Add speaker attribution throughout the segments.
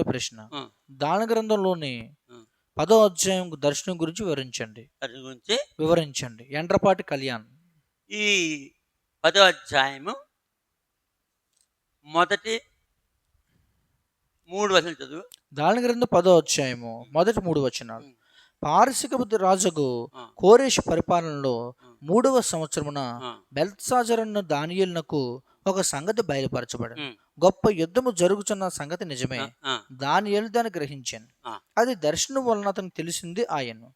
Speaker 1: ప్రశ్న. దాన గ్రంథంలోని. పదో అధ్యాయం దర్శనం గురించి వివరించండి.
Speaker 2: దాని గురించి?
Speaker 1: వివరించండి. ఎండ్రపాటి కళ్యాణ్.
Speaker 2: ఈ పదో అధ్యాయము మొదటి మూడు వచనం చదువు.
Speaker 1: దాన గ్రంథం పదో అధ్యాయము మొదటి మూడు వచనాలు. పారసిక రాజుకు
Speaker 2: ఆ,
Speaker 1: కోరేష్ పరిపాలనలో మూడవ సంవత్సరమున బెల్సాజరన్న దానియేలునకు ఒక సంగతి బయలుపరచబడింది. గొప్ప యుద్ధము జరుగుతున్న సంగతి నిజమే దానియేలు దాన్ని గ్రహించాను. అది దర్శనం వలన అతనికి తెలిసింది ఆయను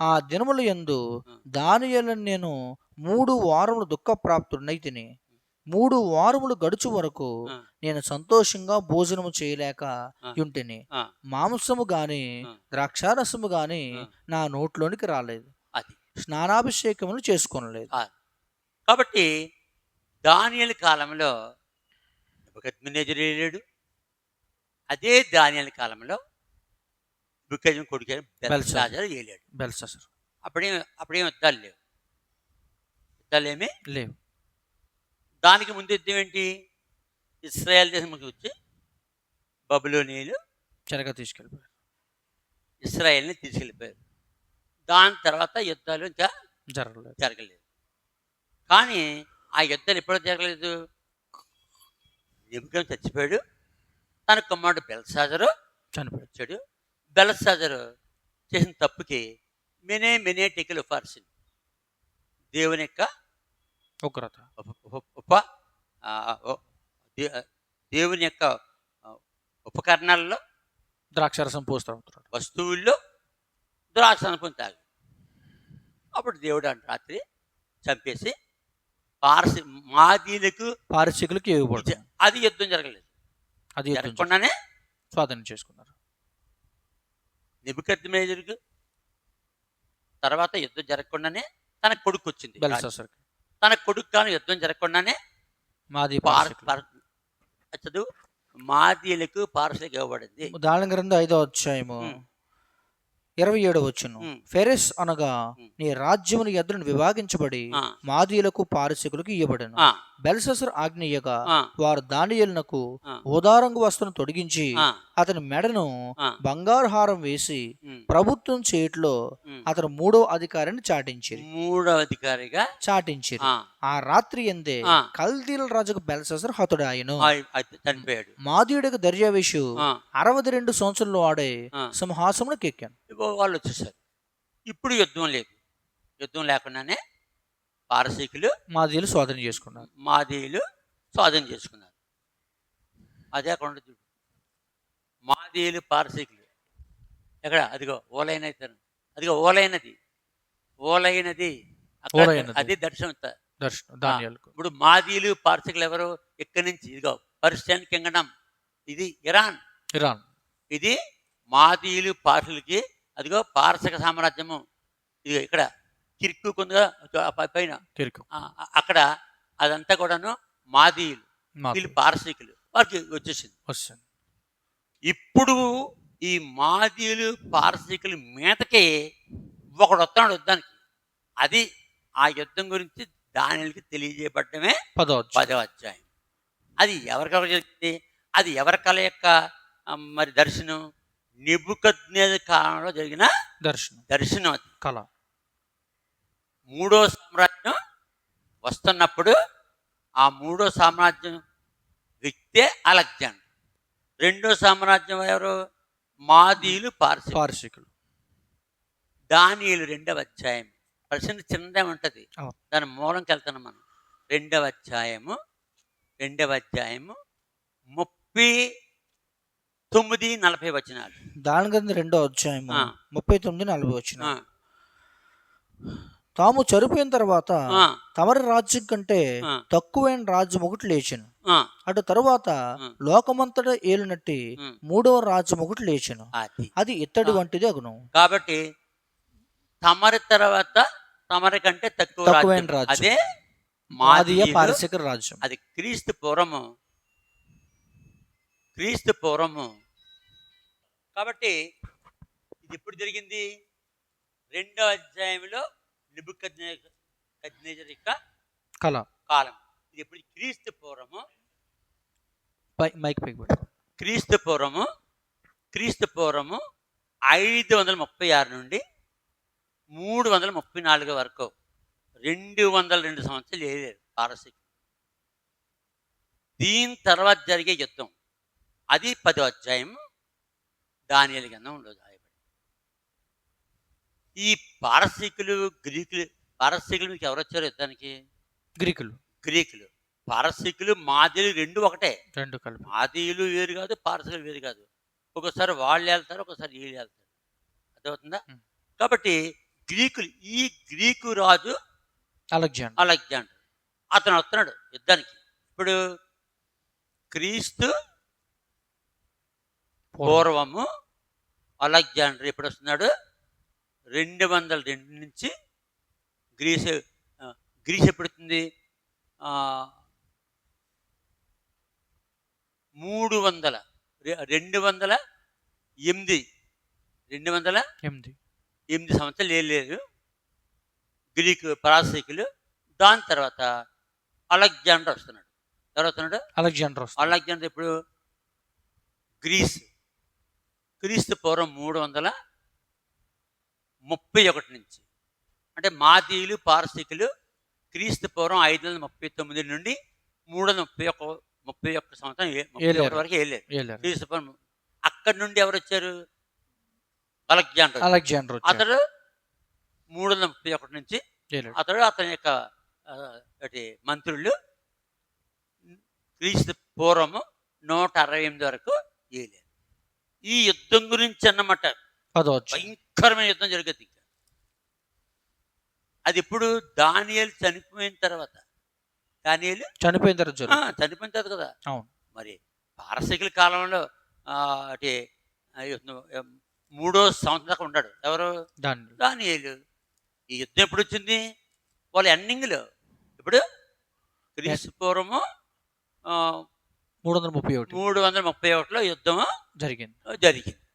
Speaker 2: ఆ.
Speaker 1: దినముల యందు
Speaker 2: ఆ.
Speaker 1: దానియేలను నేను మూడు వారములు దుఃఖప్రాప్తుడినై తిని మూడు వారములు గడుచు వరకు నేను సంతోషంగా భోజనము చేయలేక. ఉంటిని మాంసము గాని. ద్రాక్షారసము గాని. నా నోట్లోనికి రాలేదు
Speaker 2: అది
Speaker 1: స్నానాభిషేకములు చేసుకోనలేదు.
Speaker 2: కాబట్టి దానియల కాలంలో బుకద్మినేజర్ లేడు. అదే దానియల కాలంలో బుకజ్ కొడుకు బెల్సాజర్ ఏలాడు.
Speaker 1: బెల్సాసర్
Speaker 2: అప్పుడేం అప్పుడేం యుద్ధాలు లేవు. యుద్ధాలు ఏమి?
Speaker 1: లేవు.
Speaker 2: దానికి ముందు యుద్ధం ఏంటి? ఇస్రాయల్ దేశంకి వచ్చి బబులోనీయులు
Speaker 1: చెరగా తీసుకెళ్ళిపోయారు.
Speaker 2: ఇస్రాయల్ని తీసుకెళ్ళిపోయారు. దాని తర్వాత యుద్ధాలు ఇంకా
Speaker 1: జరగలేదు.
Speaker 2: జరగలేదు. కానీ ఆ యుద్ధాలు ఎప్పుడో జరగలేదు? నిపుణం చచ్చిపోయాడు. తన కుమారుడు బెల్సాజరు
Speaker 1: చనిపోయాడు.
Speaker 2: బెల్సాజరు చేసిన తప్పుకి మెనే మెనే టెకిల్ ఫార్సిన్ దేవుని యొక్క
Speaker 1: ఉగ్రత.
Speaker 2: ఉప- దేవుని యొక్క ఉపకరణాల్లో
Speaker 1: ద్రాక్షారసం పోస్తూ
Speaker 2: వస్తువుల్లో ద్రాక్ష అనుకుని తాగి. అప్పుడు దేవుడు అంటే రాత్రి చంపేసి పారసి మాదీలకు
Speaker 1: పారిశికులకి ఇవ్వబడింది
Speaker 2: ఇచ్చ- అది యుద్ధం జరగలేదు.
Speaker 1: అది
Speaker 2: జరగకుండానే
Speaker 1: స్వాధీనం చేసుకున్నారు.
Speaker 2: నిబుకత్ మేజర్కు తర్వాత యుద్ధం జరగకుండానే తన కొడుకు వచ్చింది తన కొడుకు కానీ యుద్ధం జరగకుండానే
Speaker 1: మాది
Speaker 2: చదువు మాదీలకు పారసులకు ఇవ్వబడింది.
Speaker 1: దాని గ్రంథం ఐదో అధ్యాయము. ఇరవై ఏడో వచ్చును
Speaker 2: ఉం.
Speaker 1: ఫెరెస్ అనగా. నీ రాజ్యమును ఎదురును విభాగించబడి
Speaker 2: ఆ,
Speaker 1: మాదీయులకు పారసికులకు ఇయ్యబడను
Speaker 2: ఆ,
Speaker 1: బెల్ససర్ ఆజ్ఞయగా
Speaker 2: ఆ,
Speaker 1: వారు దానియేలునకు ఉదారంగు వస్త్రం తొడిగించి అతని మెడను బంగారు హారం వేసి ప్రభుత్వం చేతిలో. అతను మూడో అధికారిని చాటించిరి.
Speaker 2: మూడవ అధికారిగా
Speaker 1: చాటించిరి.
Speaker 2: ఆ,
Speaker 1: రాత్రి ఎందే. కల్దీల రాజుకు బెల్ససర్ హతుడాయను
Speaker 2: చనిపోయాడు.
Speaker 1: మాదీయుడికి దర్యావేషు
Speaker 2: ఆ,
Speaker 1: అరవది రెండు సంవత్సరంలో ఆడే ఎక్కాను
Speaker 2: ఇగో వాళ్ళు వచ్చేసారు. ఇప్పుడు యుద్ధం లేదు. యుద్ధం లేకుండానే పారసీకులు
Speaker 1: మాదీయులు స్వాధీనం చేసుకున్నారు.
Speaker 2: మాదీయులు స్వాధీనం చేసుకున్నారు. అదే అక్కడ ఉండదు చూడు. మాదీయులు పారసీకులు. ఎక్కడ? అదిగో ఓలైనది అదిగో ఓలైనది. ఓలైనది. అది దర్శనం
Speaker 1: దర్శనం
Speaker 2: ఇప్పుడు మాదీయులు పారసీకులు ఎవరు? ఇక్కడి నుంచి ఇదిగో పర్షియన్ కింగడమ్ ఇది ఇరాన్.
Speaker 1: ఇరాన్.
Speaker 2: ఇది మాదీయులు పార్సులకి అదిగో పారసక సామ్రాజ్యము. ఇది ఇక్కడ. కిర్కు పైన. ఆ- అక్కడ అదంతా కూడాను మాదీయులు వీళ్ళు పారసీకులు. వారికి వచ్చేసింది.
Speaker 1: వస్తుంది
Speaker 2: ఇప్పుడు ఈ మాదీయులు పారసీకులు మీదకి ఒకడు వస్తున్నాడు యుద్ధానికి. అది ఆ యుద్ధం గురించి దానికి తెలియజేయబడమే
Speaker 1: పదో.
Speaker 2: పదవ అధ్యాయం. అది ఎవరికెవరు జరిగింది? అది ఎవరి కళ యొక్క మరి దర్శనం? నిబుకజ్ఞ కాలంలో జరిగిన
Speaker 1: దర్శనం.
Speaker 2: దర్శనం అది.
Speaker 1: కళ.
Speaker 2: మూడో సామ్రాజ్యం వస్తున్నప్పుడు ఆ మూడో సామ్రాజ్యం వ్యక్తే అలెగ్జాండర్. రెండో సామ్రాజ్యం ఎవరు? మాదీయులు పార్సి
Speaker 1: పారసీకులు
Speaker 2: దానియులు రెండవ అధ్యాయం ప్రశ్న చిన్నదే ఉంటుంది. దాని మూలంకి వెళ్తున్నాం మనం. రెండవ అధ్యాయము రెండవ అధ్యాయము ముప్పై తొమ్మిది నలభై వచనాలు.
Speaker 1: దాని గ్రంథం రెండో అధ్యాయము. ముప్పై తొమ్మిది నలభై వచ్చిన
Speaker 2: ఆ,
Speaker 1: తాము చనిపోయిన తర్వాత తమరి రాజ్యం కంటే తక్కువైన రాజ్యం ఒకటి లేచెను. అటు తరువాత. లోకమంతటా ఏలినట్టి మూడవ రాజ్యం ఒకటి లేచెను.
Speaker 2: అది.
Speaker 1: ఇత్తడి. వంటిది అగును.
Speaker 2: కాబట్టి తమరి తర్వాత తమరి కంటే తక్కువ
Speaker 1: తక్కువైన
Speaker 2: రాజ్యం.
Speaker 1: రాజ్యం.
Speaker 2: అదే
Speaker 1: మాదీయ పారసిక రాజ్యం.
Speaker 2: అది క్రీస్తు పూర్వము. క్రీస్తు పూర్వము. కాబట్టి ఇది ఎప్పుడు జరిగింది? రెండో అధ్యాయంలో నిబుకజ్ఞేజర్ యొక్క
Speaker 1: కళ
Speaker 2: కాలం. ఇది ఎప్పుడు? క్రీస్తు పూర్వము.
Speaker 1: మైక్ పైకి
Speaker 2: క్రీస్తు పూర్వము. క్రీస్తు పూర్వము ఐదు వందల ముప్పై ఆరు నుండి మూడు వందల ముప్పై నాలుగు వరకు రెండు వందల రెండు సంవత్సరాలు ఏలేరు పారసీకులు దీని తర్వాత జరిగే యుద్ధం. అది పదో అధ్యాయం దానియలు గ్రంథంలో రాయబడి. ఈ పారసీకులు గ్రీకులు పారసీకులు మీకు ఎవరు వచ్చారు యుద్ధానికి?
Speaker 1: గ్రీకులు.
Speaker 2: గ్రీకులు. పారసీకులు మాదిలు రెండు ఒకటే.
Speaker 1: రెండు కలిపి.
Speaker 2: మాదీయులు వేరు కాదు పారసీకులు వేరు కాదు. ఒకసారి వాళ్ళు వెళ్తారు ఒకసారి వీళ్ళు వెళ్తారు. అర్థమవుతుందా. కాబట్టి గ్రీకులు ఈ గ్రీకు రాజు
Speaker 1: అలెగ్జాండర్.
Speaker 2: అలెగ్జాండర్. అతను వస్తున్నాడు యుద్ధానికి. ఇప్పుడు క్రీస్తు పూర్వము అలెగ్జాండర్ ఎప్పుడు వస్తున్నాడు రెండు వందల రెండు నుంచి గ్రీస్ గ్రీస్ ఎప్పుడు వస్తుంది ఆ, మూడు వందల రెండు వందల ఎనిమిది. రెండు వందల
Speaker 1: ఎనిమిది.
Speaker 2: ఎనిమిది సంవత్సరాలు ఏలేదు గ్రీకు పారసీకులు దాని తర్వాత అలెగ్జాండర్ వస్తున్నాడు. ఎవరు వస్తున్నాడు?
Speaker 1: అలెగ్జాండర్
Speaker 2: అలెగ్జాండర్ ఇప్పుడు గ్రీస్. క్రీస్తు పూర్వం మూడు వందల ముప్పై ఒకటి నుంచి. అంటే మాదీయులు పారసీకులు క్రీస్తు పూర్వం ఐదు వందల ముప్పై తొమ్మిది నుండి మూడు వందల ముప్పై ఒక్క ముప్పై ఒక్క సంవత్సరం వరకు వెళ్ళారు. క్రీస్తు పూర్వం అక్కడి నుండి ఎవరు వచ్చారు? అలెగ్జాండర్
Speaker 1: అలెగ్జాండర్
Speaker 2: అతడు మూడు వందల ముప్పై ఒకటి నుంచి. అతడు అతని యొక్క మంత్రులు క్రీస్తు పూర్వము నూట అరవై ఎనిమిది వరకు ఏలేరు. ఈ యుద్ధం గురించి అన్నమాట. భయంకరమైన యుద్ధం జరుగుతుంది ఇంకా. అది ఇప్పుడు దానియేలు చనిపోయిన తర్వాత. దానియేలు
Speaker 1: చనిపోయిన తర్వాత
Speaker 2: చనిపోయిన తర్వాత కదా.
Speaker 1: అవును.
Speaker 2: మరి పారసికల కాలంలో అటు మూడో సంవత్సరం దాకా ఉన్నాడు. ఎవరు? దానియేలు ఈ యుద్ధం ఎప్పుడు వచ్చింది? వాళ్ళ ఎండింగ్లో. ఇప్పుడు క్రీస్తు పూర్వము ఆ,
Speaker 1: మూడు వందల ముప్పై ఒకటి.
Speaker 2: మూడు వందల ముప్పై ఒకటిలో యుద్ధం
Speaker 1: జరిగింది.
Speaker 2: జరిగింది.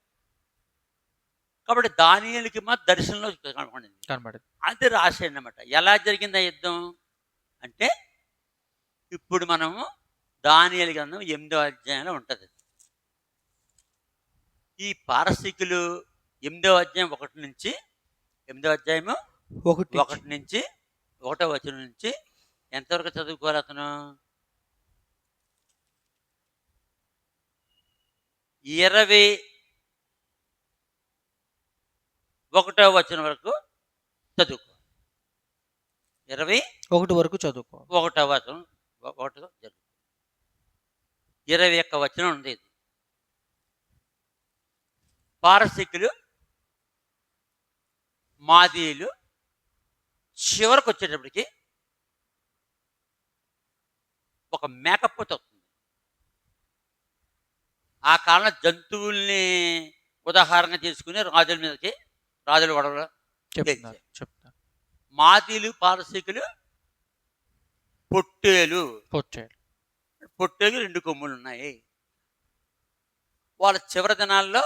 Speaker 2: కాబట్టి దానియేలుకి మా దర్శనంలో కనపడింది.
Speaker 1: కనబడింది
Speaker 2: అది రాసి అన్నమాట ఎలా జరిగింది ఆ యుద్ధం? అంటే ఇప్పుడు మనము దానియేలు గ్రంథం ఎనిమిదో అధ్యాయంలో ఉంటుంది. ఈ పారసీకులు ఎనిమిదో అధ్యాయం ఒకటి నుంచి ఎనిమిదో అధ్యాయము
Speaker 1: ఒకటి
Speaker 2: ఒకటి నుంచి ఒకటో వచనం నుంచి ఎంతవరకు చదువుకోవాలి అతను? ఇరవై ఒకటో వచనం వరకు చదువుకో. ఇరవై
Speaker 1: ఒకటి వరకు చదువుకో.
Speaker 2: ఒకటో వచనం ఒక- ఒకటో చదువు ఇరవై ఒక్క వచనం ఉంది ఇది. పారసికులు మాదీయులు చివరికి వచ్చేటప్పటికి ఒక మేకపోత వస్తుంది. ఆ కాలంలో జంతువుల్ని ఉదాహరణ చేసుకుని రాజుల మీదకి రాజుల గొడవలు.
Speaker 1: చెప్తున్నారు చెప్తున్నారు.
Speaker 2: మాదీలు పారసీకులు పొట్టేలు.
Speaker 1: పొచ్చాడు
Speaker 2: పొట్టేలు రెండు కొమ్ములు ఉన్నాయి. వాళ్ళ చివరి దినాల్లో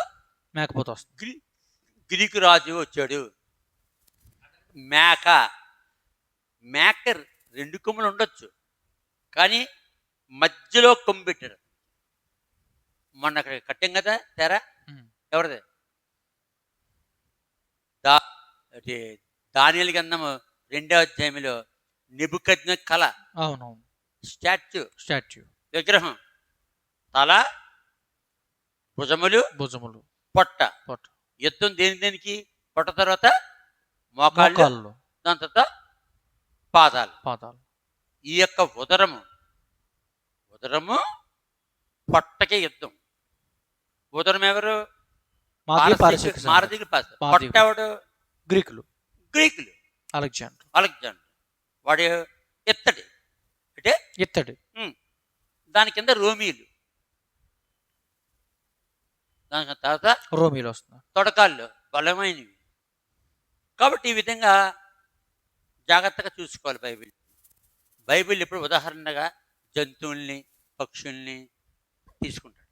Speaker 1: మేకపోతే వస్తుంది.
Speaker 2: గ్రీ గ్రీకు రాజు వచ్చాడు. మేక. మేక రెండు కొమ్ములు ఉండొచ్చు. కానీ మధ్యలో కొమ్ము పెట్టారు. మొన్న అక్కడ కట్టాం కదా తెర. ఎవరిది దా అంటే దానియలు గంధము రెండో అధ్యాయంలో నిబుకజ్ఞ కళ
Speaker 1: అవునవును.
Speaker 2: స్టాచ్యూ
Speaker 1: స్టాచ్యూ
Speaker 2: విగ్రహం. తల భుజములు
Speaker 1: భుజములు.
Speaker 2: పొట్ట.
Speaker 1: పొట్ట.
Speaker 2: యుద్ధం దేని దేనికి? పొట్ట తర్వాత మోకాళ్ళు దాని తర్వాత పాదాలు.
Speaker 1: పాదాలు.
Speaker 2: ఈ యొక్క ఉదరము ఉదరము పొట్టకే యుద్ధం. ఉదరం ఎవరు? మారదీకు. పొట్ట ఎవడు
Speaker 1: గ్రీకులు.
Speaker 2: గ్రీకులు.
Speaker 1: అలెగ్జాండర్.
Speaker 2: అలెగ్జాండర్. వాడు ఎత్తడి అంటే
Speaker 1: ఇత్తడి.
Speaker 2: దాని కింద రోమీలు. దాని తర్వాత
Speaker 1: రోమిలు వస్తున్నారు.
Speaker 2: తొడకాళ్ళు బలమైనవి. కాబట్టి ఈ విధంగా జాగ్రత్తగా చూసుకోవాలి బైబిల్. బైబిల్ ఇప్పుడు ఉదాహరణగా జంతువుల్ని పక్షుల్ని తీసుకుంటాడు.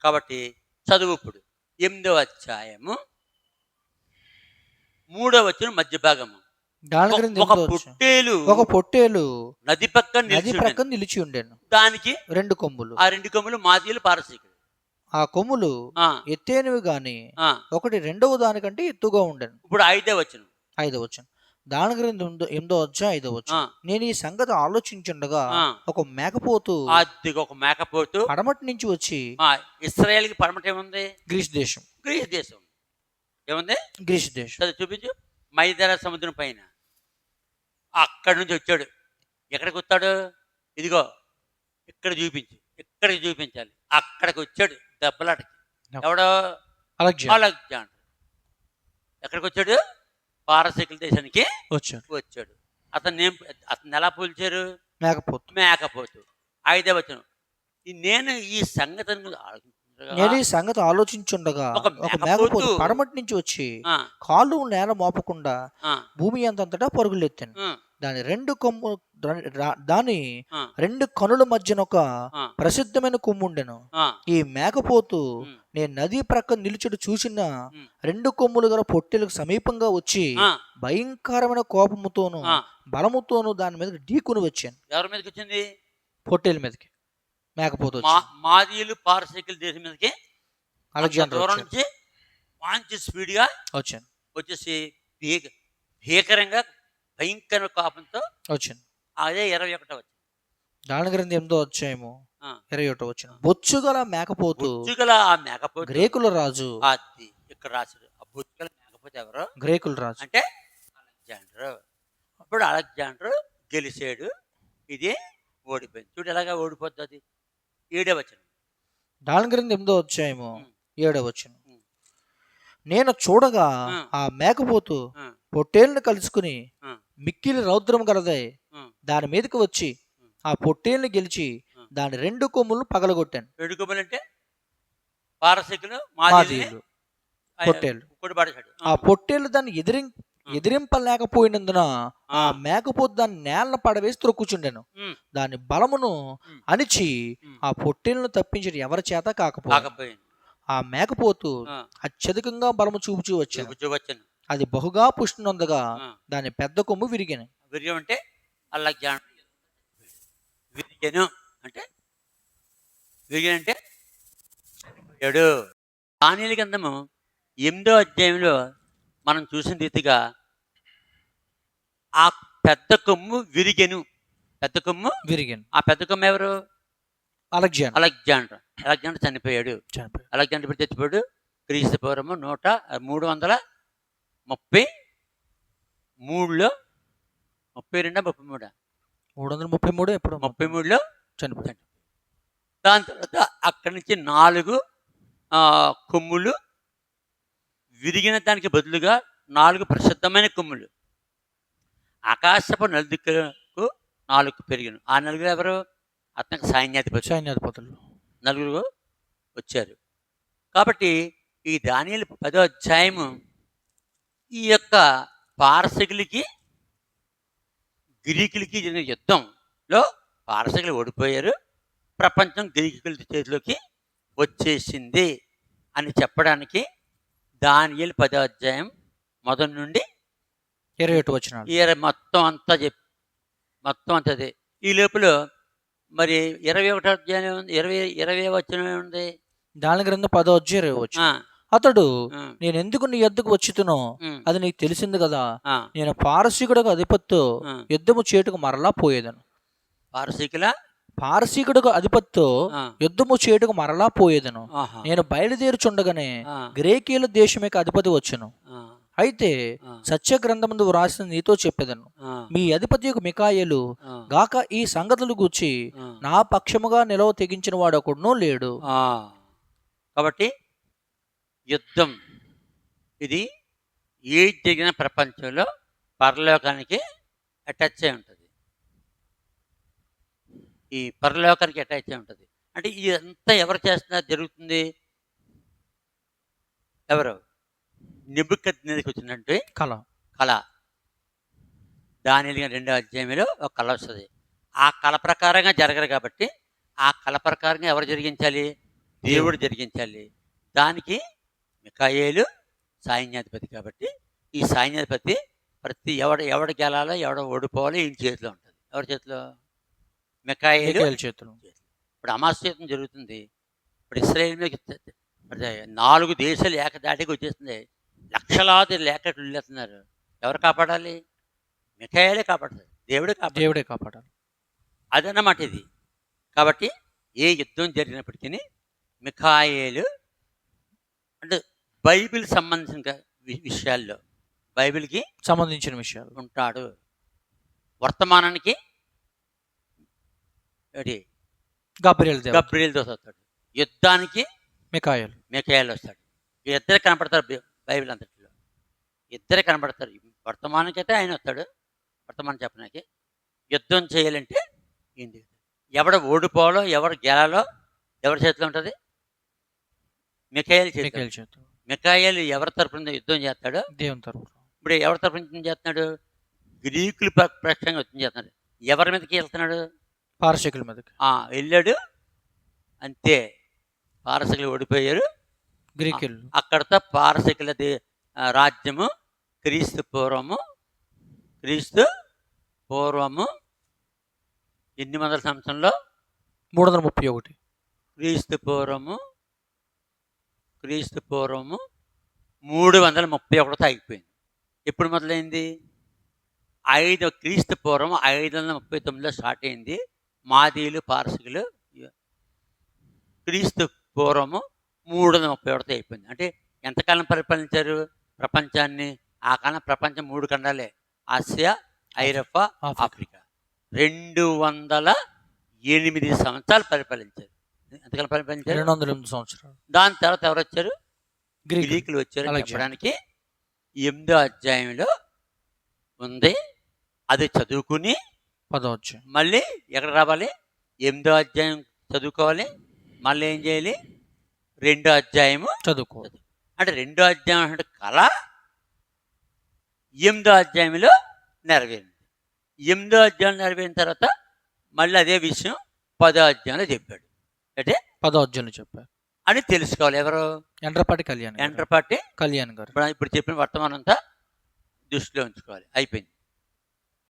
Speaker 2: కాబట్టి చదువు ఇప్పుడు ఎనిమిదవ అధ్యాయము మూడవ వచ్చిన మధ్య భాగము ఒక-. పుట్టేలు
Speaker 1: ఒక పొట్టేలు
Speaker 2: నది పక్కన
Speaker 1: నది
Speaker 2: నిలిచి
Speaker 1: ప్రక్కన నిలిచి ఉండేను.
Speaker 2: దానికి
Speaker 1: రెండు కొమ్ములు.
Speaker 2: ఆ రెండు కొమ్ములు మాదీయులు పారసీకులు.
Speaker 1: ఆ కొమ్ములు ఎత్తైనవి గాని. ఒకటి రెండవ దానికంటే ఎత్తుగా ఉండను.
Speaker 2: ఇప్పుడు ఐదే వచ్చిన
Speaker 1: ఐదో వచ్చాను దాని గురించి ఎనిమిదో- వచ్చా ఐదో వచ్చు నేను ఈ సంగతి ఆలోచించుండగా ఒక మేకపోతు
Speaker 2: ఒక మేకపోతు
Speaker 1: పడమటి నుంచి వచ్చి
Speaker 2: ఆ, ఇస్రాయేల్కి పడమట ఏముంది?
Speaker 1: గ్రీస్ దేశం.
Speaker 2: గ్రీస్ దేశం. ఏముంది?
Speaker 1: గ్రీస్ దేశం.
Speaker 2: చదువు చూపించు. మైదర సముద్రం పైన. అక్కడి నుంచి వచ్చాడు. ఎక్కడికి వస్తాడు? ఇదిగో ఇక్కడ చూపించు. ఇక్కడికి చూపించాలి. అక్కడికి వచ్చాడు దెబ్బలాటకి. ఎవడో?
Speaker 1: అలెగ్జా
Speaker 2: అలెగ్జాండర్. ఎక్కడికి వచ్చాడు? పారసీకుల దేశానికి
Speaker 1: వచ్చాడు.
Speaker 2: వచ్చాడు. అతను ఏం అతను ఎలా పోల్చారు?
Speaker 1: మేకపోతు.
Speaker 2: మేకపోతు. ఐదే వచ్చిన నేను ఈ సంగతిని ఆలోచించగా,
Speaker 1: నేను ఈ సంగతి ఆలోచించుండగా
Speaker 2: ఒక మేకపోతు
Speaker 1: పడమటి నుంచి వచ్చి కాళ్ళు నేల మోపకుండా భూమి అంతంతటా పరుగులెత్తాను. దాని రెండు కొమ్ము దాని- రెండు కనుల మధ్యన ఒక ప్రసిద్ధమైన కొమ్ము ఉండెను.
Speaker 2: ఆ,
Speaker 1: ఈ మేకపోతు నేను నది ప్రక్క నిలుచుడు చూసిన. రెండు కొమ్ములు గల పొట్టెలకు సమీపంగా వచ్చి భయంకరమైన కోపముతోను. బలముతోను దాని మీద ఢీకుని వచ్చాను.
Speaker 2: ఎవరి మీదకి వచ్చింది?
Speaker 1: పొట్టేల మీదకి. మేకపోతు
Speaker 2: మా
Speaker 1: వచ్చి.
Speaker 2: మాదీయులు పారసీకుల దేశం మీదకి దూరం నుంచి మంచి స్పీడ్గా
Speaker 1: వచ్చాను
Speaker 2: వచ్చేసి భీక భీకరంగా భయంకర కోపంతో
Speaker 1: వచ్చాను
Speaker 2: అదే ఇరవై ఒకటో వచ్చింది
Speaker 1: దాని గ్రంథం ఎనిమిదో వచ్చాయేమో. ఇరవై ఒకటో వచ్చిన బొచ్చుగల మేకపోతు
Speaker 2: బొచ్చుగల ఆ మేకపోతే
Speaker 1: గ్రేకుల రాజు.
Speaker 2: అది ఇక్కడ రాశాడు ఆ బొచ్చుగల మేకపోతే ఎవరు?
Speaker 1: గ్రేకుల రాజు.
Speaker 2: అంటే అలెగ్జాండర్. అప్పుడు అలెగ్జాండర్ గెలిచాడు. ఇది ఓడిపోయింది. చూడు ఎలాగా ఓడిపోద్ది అది. ఏడే వచ్చిన
Speaker 1: దాని గ్రంథం ఎనిమిదో వచ్చాయేమో
Speaker 2: ఉమ్.
Speaker 1: ఏడో వచ్చిన
Speaker 2: ఉమ్.
Speaker 1: నేను చూడగా
Speaker 2: ఆ.
Speaker 1: మేకపోతు
Speaker 2: ఆ,
Speaker 1: పొట్టేళ్ళని కలుసుకుని. మిక్కిలి రౌద్రం గలదై
Speaker 2: ఆ.
Speaker 1: దాని మీదకి వచ్చి. ఆ పొట్టేళ్ళని గెలిచి. దాని రెండు కొమ్ములను పగలగొట్టాను
Speaker 2: పారసీకులు మాదీయులు
Speaker 1: మాదీయులు పొట్టేళ్ళు
Speaker 2: కుక్కడు పడేశాడు
Speaker 1: ఆ పొట్టేళ్ళు దాన్ని ఎదిరి. ఎదిరింపలేకపోయినందున ఆ. మేకపోతు దాన్ని నేలన పడవేసి త్రొక్కుచుండెను. దాని బలమును. అణిచి. ఆ పొట్టేళ్ళను తప్పించడం ఎవరి చేత కాకపో
Speaker 2: కాకపోయింది.
Speaker 1: ఆ మేకపోతు అత్యధికంగా బలము చూపుచూ వచ్చాను అది బహుగా పుష్టినందుగా దాని పెద్ద కొమ్ము విరిగాను.
Speaker 2: వీర్యం అంటే అల్లగ్జాండర్ విరిగను అంటే విరిగను అంటే ఏడు. దానిల ఎనిమిదో అధ్యాయంలో మనం చూసిన రీతిగా ఆ పెద్ద కొమ్ము విరిగెను. పెద్ద కొమ్ము
Speaker 1: విరిగాను.
Speaker 2: ఆ పెద్ద కొమ్ము ఎవరు?
Speaker 1: అలెగ్జాండర్.
Speaker 2: అలెగ్జాండర్. అలెగ్జాండర్ చనిపోయాడు.
Speaker 1: చనిపోయాడు.
Speaker 2: అలెగ్జాండర్ ఇప్పుడు చచ్చిపోయాడు? క్రీస్తు పూర్వము నూట మూడు వందల ముప్పై మూడులో ముప్పై రెండా ముప్పై మూడా.
Speaker 1: మూడు వందల ముప్పై మూడు ఎప్పుడు
Speaker 2: ముప్పై మూడులో
Speaker 1: చనిపోయాడు.
Speaker 2: దాని తర్వాత అక్కడి నుంచి నాలుగు కొమ్ములు విరిగిన దానికి బదులుగా నాలుగు ప్రసిద్ధమైన కొమ్ములు. ఆకాశపు నలుదిక్కులకు నాలుగు పెరిగిన. ఆ నలుగురు ఎవరు? అతనికి సైన్యాధిపతి
Speaker 1: సైన్యాధిపతులు.
Speaker 2: నలుగురు వచ్చారు. కాబట్టి ఈ దానియలు పదో అధ్యాయము ఈ యొక్క పారసకులకి గ్రీకులకి జరిగిన యుద్ధంలో పారసకులు ఓడిపోయారు. ప్రపంచం గ్రీకుల చేతిలోకి వచ్చేసింది అని చెప్పడానికి దానియలు పదో అధ్యాయం మొదటి నుండి
Speaker 1: ఇరవై ఒకటి వచ్చినాడు
Speaker 2: ఈ ఇరవై మొత్తం అంతా చెప్ మొత్తం అంతా అదే. ఈ లోపల మరి ఇరవై ఒకటో అధ్యాయం ఉంది ఇరవై ఇరవై వచ్చిన ఉంది
Speaker 1: దాని గ్రంథం పదో వచ్చి ఇరవై వచ్చి
Speaker 2: ఆ,
Speaker 1: అతడు నేను ఎందుకు నీ ఎద్దుకు వచ్చుతునో అది నీకు తెలిసింది కదా. నేను పారసీకుడుకు అధిపత్తో. యుద్ధము చేటుకు మరలా పోయేదను.
Speaker 2: పారసీకుల?
Speaker 1: పారసీకుడుకు అధిపత్తో యుద్ధము చేటుకు మరలా పోయేదను. నేను బయలుదేరుచుండగానే గ్రేకీల దేశమేక అధిపతి వచ్చును. అయితే సత్య గ్రంథమందు వ్రాసిన నీతో చెప్పేదను. మీ అధిపతి యొక్క మికాయలు గాక ఈ సంగతులు గూర్చి నా పక్షముగా నిలవ తెగించిన వాడు ఒకడునో లేడు.
Speaker 2: కాబట్టి యుద్ధం ఇది ఏ జరిగిన ప్రపంచంలో పరలోకానికి అటాచ్ అయి ఉంటుంది. ఈ పరలోకానికి అటాచ్ అయి ఉంటుంది. అంటే ఇదంతా ఎవరు చేస్తున్నారు జరుగుతుంది? ఎవరు? నిబుక్కత్ మీదకి వచ్చినట్టు
Speaker 1: కళ
Speaker 2: కళ దాని రెండో అధ్యాయంలో ఒక కళ వస్తుంది. ఆ కళ ప్రకారంగా జరగరు కాబట్టి ఆ కళ ప్రకారంగా ఎవరు జరిగించాలి? దేవుడు జరిగించాలి. దానికి మికాయేలు సైన్యాధిపతి కాబట్టి ఈ సైన్యాధిపతి ప్రతి ఎవడ ఎవడ గెలాలో ఎవడ ఓడిపోవాలో ఈయన చేతిలో ఉంటుంది. ఎవరి చేతిలో? మికాయేలు
Speaker 1: చేతులు.
Speaker 2: ఇప్పుడు అమాస్యతం జరుగుతుంది. ఇప్పుడు ఇస్రాయేల్ మీద నాలుగు దేశాలు ఏకదాటికి వచ్చేస్తుంది లక్షలాది లేకట్లు వెళ్ళేస్తున్నారు ఎవరు కాపాడాలి? మిఠాయిలే కాపాడతారు దేవుడే కాపాడు
Speaker 1: దేవుడే కాపాడాలి.
Speaker 2: అదన్నమాట ఇది. కాబట్టి ఏ యుద్ధం జరిగినప్పటికీ మిఖాయేలు అంటే బైబిల్ సంబంధించిన విషయాల్లో బైబిల్కి
Speaker 1: సంబంధించిన విషయాలు.
Speaker 2: ఉంటాడు. వర్తమానానికి ఏంటి
Speaker 1: గబ్రియల్ దేవుడు.
Speaker 2: గబ్రియల్తో వస్తాడు. యుద్ధానికి
Speaker 1: మికాయలు
Speaker 2: మిఖాయేలు వస్తాడు. ఇద్దరే కనపడతారు బైబిల్ అంతటిలో. ఇద్దరే కనపడతారు. వర్తమానానికి అయితే ఆయన వస్తాడు. వర్తమానం చెప్పడానికి. యుద్ధం చేయాలంటే ఏంటి ఎవడ ఓడిపోవాలో ఎవరు గెలాలో ఎవరి చేతిలో ఉంటుంది?
Speaker 1: మికాయలు చేత
Speaker 2: మిఖాయిల్ ఎవరి తరపున యుద్ధం చేస్తాడు?
Speaker 1: దేవుని తరపు
Speaker 2: ఇప్పుడు ఎవరి తరపున చేస్తున్నాడు? గ్రీకులు ప- పక్షంగా యుద్ధం చేస్తున్నాడు. ఎవరి మీదకి వెళ్తున్నాడు?
Speaker 1: పారశకుల మీదకి
Speaker 2: వెళ్ళాడు. అంతే. పారసకులు ఓడిపోయారు.
Speaker 1: గ్రీకులు.
Speaker 2: అక్కడతో ఆ, రాజ్యము క్రీస్తు పూర్వము క్రీస్తు పూర్వము ఎన్ని వందల సంవత్సరంలో
Speaker 1: మూడు వందల ముప్పై ఒకటి.
Speaker 2: క్రీస్తు పూర్వము క్రీస్తు పూర్వము మూడు వందల ముప్పై ఒకటితో ఆగిపోయింది. ఎప్పుడు మొదలైంది? ఐదు క్రీస్తు పూర్వం ఐదు వందల ముప్పై తొమ్మిదిలో స్టార్ట్ అయింది. మాదీలు పారసికులు క్రీస్తు పూర్వము మూడు వందల ముప్పై ఒకటితో అయిపోయింది. అంటే ఎంతకాలం పరిపాలించారు ప్రపంచాన్ని? ఆ కాలం ప్రపంచం మూడు ఖండాలే. ఆసియా ఐరోపా
Speaker 1: ఆఫ్రికా.
Speaker 2: రెండు వందల ఎనిమిది సంవత్సరాలు పరిపాలించారు. ఎంతకాలం పరిపాలించారు?
Speaker 1: రెండు వందల ఎనిమిది సంవత్సరాలు.
Speaker 2: దాని తర్వాత ఎవరు వచ్చారు
Speaker 1: గ్రీకులు
Speaker 2: వచ్చారు. చెప్పడానికి. ఎనిమిదో అధ్యాయంలో ఉంది. అది చదువుకుని
Speaker 1: పదో అధ్యాయం
Speaker 2: మళ్ళీ ఎక్కడ రావాలి? ఎనిమిదో అధ్యాయం చదువుకోవాలి. మళ్ళీ ఏం చేయాలి? రెండో అధ్యాయము
Speaker 1: చదువుకోవాలి.
Speaker 2: అంటే రెండో అధ్యాయం అంటే కళ ఎనిమిదో అధ్యాయంలో నెరవేరింది. ఎనిమిదో అధ్యాయం నెరవేరిన తర్వాత మళ్ళీ అదే విషయం పదో అధ్యాయంలో చెప్పాడు. అంటే
Speaker 1: పదో అధ్యాయులు చెప్పారు.
Speaker 2: అని తెలుసుకోవాలి ఎవరు?
Speaker 1: ఎండ్రపాటి కళ్యాణ్
Speaker 2: పార్టీ
Speaker 1: కళ్యాణ్ గారు.
Speaker 2: ఇప్పుడు చెప్పిన వర్తమానం అంతా దృష్టిలో ఉంచుకోవాలి. అయిపోయింది.